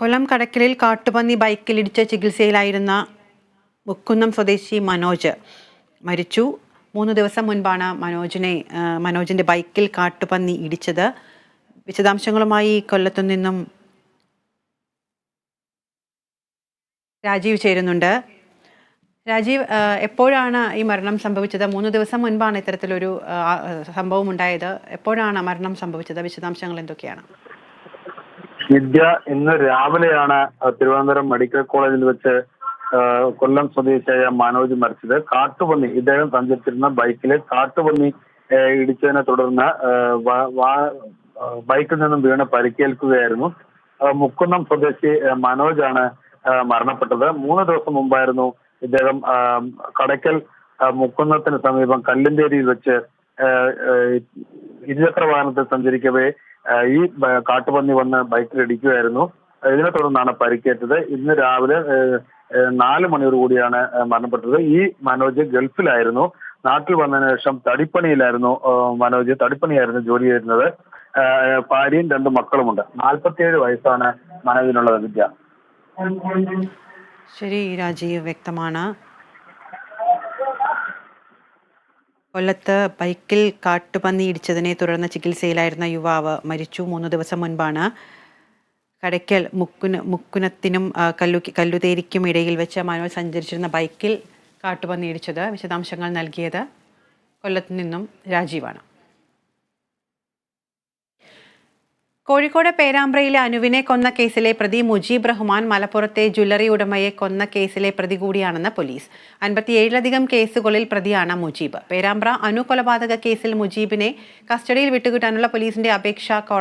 കൊല്ലം കടക്കലിൽ കാട്ടുപന്നി ബൈക്കിലിടിച്ച് ചികിത്സയിലായിരുന്ന മുക്കുന്നം സ്വദേശി മനോജ് മരിച്ചു. മൂന്ന് ദിവസം മുൻപാണ് മനോജിനെ മനോജിന്റെ ബൈക്കിൽ കാട്ടുപന്നി ഇടിച്ചത്. വിശദാംശങ്ങളുമായി കൊല്ലത്തു നിന്നും രാജീവ് ചേരുന്നുണ്ട്. രാജീവ് എപ്പോഴാണ് ഈ മരണം സംഭവിച്ചത്? മൂന്ന് ദിവസം മുൻപാണ് ഇത്തരത്തിലൊരു സംഭവം ഉണ്ടായത്. എപ്പോഴാണ് മരണം സംഭവിച്ചത്? വിശദാംശങ്ങൾ എന്തൊക്കെയാണ്? വിദ്യ ഇന്ന് രാവിലെയാണ് തിരുവനന്തപുരം മെഡിക്കൽ കോളേജിൽ വെച്ച് കൊല്ലം സ്വദേശിയായ മനോജ് മരിച്ചത്. കാട്ടുപന്നി ഇദ്ദേഹം സഞ്ചരിച്ചിരുന്ന ബൈക്കിൽ കാട്ടുപന്നി ഇടിച്ചതിനെ തുടർന്ന് ബൈക്കിൽ നിന്നും വീണ് പരിക്കേൽക്കുകയായിരുന്നു. മുക്കുന്നം സ്വദേശി മനോജ് മനോജാണ് മരണപ്പെട്ടത്. മൂന്ന് ദിവസം മുമ്പായിരുന്നു ഇദ്ദേഹം കടയ്ക്കൽ മുക്കുന്നത്തിന് സമീപം കല്ലിന്തേരിയിൽ വെച്ച് ഇരുചക്ര വാഹനത്തിൽ സഞ്ചരിക്കവേ ഈ കാട്ടുപന്നി വന്ന് ബൈക്കിൽ ഇടിക്കുകയായിരുന്നു ഇതിനെ തുടർന്നാണ് പരിക്കേറ്റത്. ഇന്ന് രാവിലെ നാല് മണിയോട് കൂടിയാണ് ആഹ് മരണപ്പെട്ടത്. ഈ മനോജ് ഗൾഫിലായിരുന്നു. നാട്ടിൽ വന്നതിന് ശേഷം തടിപ്പണിയിലായിരുന്നു. മനോജ് തടിപ്പണിയായിരുന്നു ജോലി ചെയ്തിരുന്നത് ഭാര്യയും രണ്ട് മക്കളുമുണ്ട്. നാൽപ്പത്തിയേഴ് വയസ്സാണ് മനോജിനുള്ളത് വിദ്യ. ശരി രാജീവ് വ്യക്തമാണ്. കൊല്ലത്ത് ബൈക്കിൽ കാട്ടുപന്നി ഇടിച്ചതിനെ തുടർന്ന് ചികിത്സയിലായിരുന്ന യുവാവ് മരിച്ചു. മൂന്ന് ദിവസം മുൻപാണ് കടയ്ക്കൽ മുക്കുന മുക്കുനത്തിനും കല്ലു കല്ലുതേരിക്കും ഇടയിൽ വെച്ച് മനോജ് സഞ്ചരിച്ചിരുന്ന ബൈക്കിൽ കാട്ടുപന്നി ഇടിച്ചത് വിശദാംശങ്ങൾ നൽകിയത് കൊല്ലത്ത് നിന്നും രാജീവാണ്. കോഴിക്കോട് പേരാമ്പ്രയിലെ അനുവിനെ കൊന്ന കേസിലെ പ്രതി മുജീബ് റഹ്മാൻ മലപ്പുറത്തെ ജ്വല്ലറി ഉടമയെ കൊന്ന കേസിലെ പ്രതി കൂടിയാണെന്ന് പോലീസ്. അൻപത്തിയേഴിലധികം കേസുകളിൽ പ്രതിയാണ് മുജീബ്. പേരാമ്പ്ര അനു കൊലപാതക കേസിൽ മുജീബിനെ കസ്റ്റഡിയിൽ വിട്ടുകിട്ടാനുള്ള പോലീസിന്റെ അപേക്ഷ